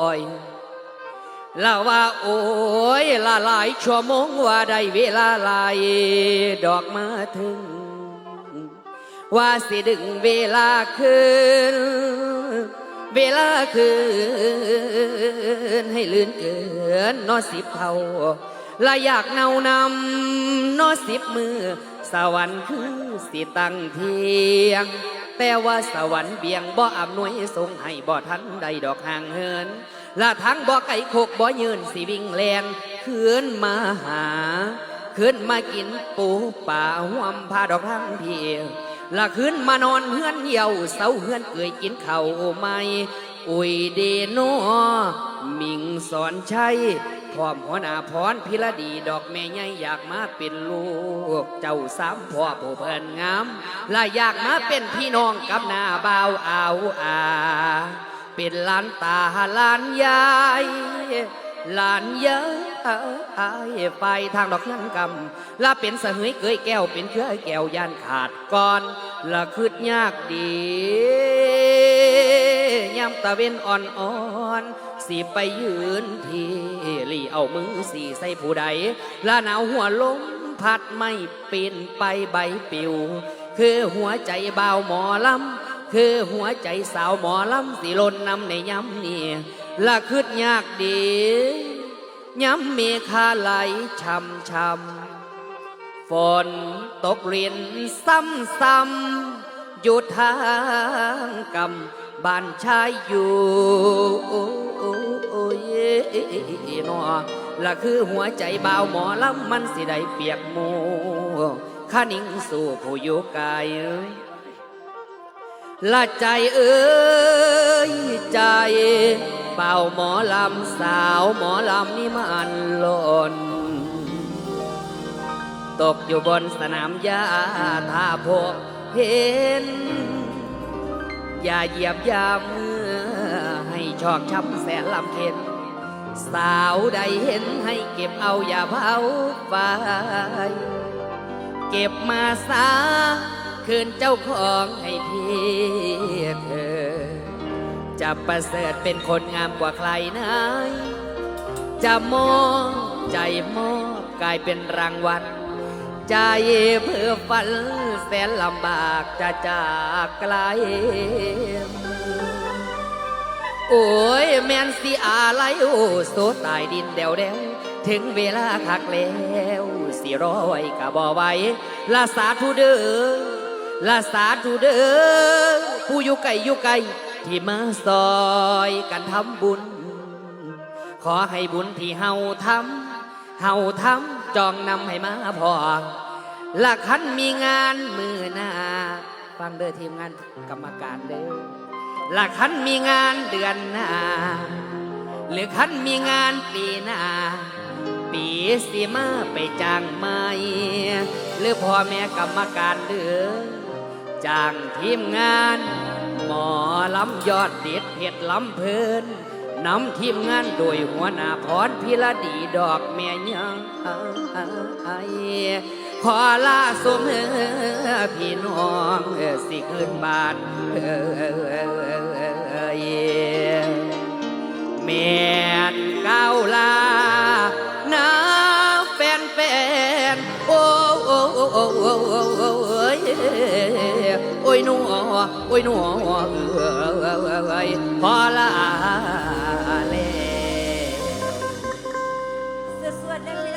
อยลาว่าโอ้ยละลายชั่วโมงว่าได้เวลาลายดอกมาถึง ว่าสิดึงเวลาคืน เวลาคืน ให้ลื่นเกินนอสิบเท่าละอยากเนานำนอสิบมือ สวรรค์คือสิตั้งเทียง แต่ว่าสวรรค์เบียงบ่อำนวยทรงให้บ่ทันใดดอกห่างเหินละทั้งบ่ไก่โคกบ่ยืนสิวิ่งแลนคืนมาหาขึ้นมากินปูป่าห่วมพาดอกทั้งเพียละขึ้นมานอนเฮือนเหี่ยวเสาเฮือนเกยกินเข้าไม่ อุยเดโนมิงสอนชัย พร้อมหัวหน้าพรพิรดีดอกแม่ใหญ่อยากมาเป็นลูก เจ้าสามพ่อผู้เพิ่นงามและอยากมาเป็นพี่น้องกับหน้าบ่าวอาวอาเป็นหลานตาหลานยายหลานเยายไปทางดอกยังกำละเป็นเสหยเกยแก้วเป็นเครือแก้วยานขาดก่อนละคืดยากดียามตะเวนอ่อนอ่อน สิไปยืนที่ลีเอามือสีใส่ผู้ใดละหนาวหัวลมพัดไม่ปีนไปใบปิว คือหัวใจเบาหมอลำคือหัวใจสาวหมอลำสิลนนำในย้ำนี่ละคืดยากดีย้ำเมฆาไหลช่ำช่ำฝนตกเรียนซ้ำซ้ำ อยู่ทางกำบ้านชายอยู่โอ้ยนอละคือหัวใจบ่าวหมอลำมันสิได้เปียกหมูข้านิ่งสู่ผู้อยู่ไกลละใจเอ้ยใจ เป่าหมอลำสาวหมอลำนี่มันหล่นตกอยู่บนสนามหญ้าถ้าพบ เห็นอย่าเหยียบยามเมื่อให้ชอกช้ำแสนลำเค็นสาวใดเห็นให้เก็บเอาอย่าเผาไฟเก็บมาสาคืนเจ้าของให้พี่เธอจะประเสริฐเป็นคนงามกว่าใครไหนจะมองใจมอบกลายเป็นรางวัลใจเพื่อฝัน แสนลำบากจะจากไกล โอ้ยแมนสิอะไรโอโซตายดินเดวเดวถึงเวลาคักแล้วสิร้อไว้กะบ่ไหว้ลาสาธุเด้อลาสาธุเด้อผู้อยู่ไกลอยู่ไกลที่มาซอยกันทำบุญ ขอให้บุญที่เฮาทำเฮาทำจองนำให้มาพอ หละคันมีงานมือหน้า ฟังเด้อทีมงานกรรมการเด้อละคันมีงานเดือนหน้า หรือคันมีงานปีหน้า ปีสิมาไปจ้างไหมหรือพ่อแม่กรรมการเดือจ้างทีมงาน หมอลำยอดเด็ดเผ็ดลำเพลิน นำทีมงานโดยหัวหน้าพรพิรดีดอกเมียยังขอลาสมพี่น้องสิขึ้นบานแม่นเก้าลานาแฟนแฟนโอ้โอ้โอ้โอ้โอ้ โอ้ยหนูโอ้ยหนูเอ้ยพอละเลยสวดๆเลย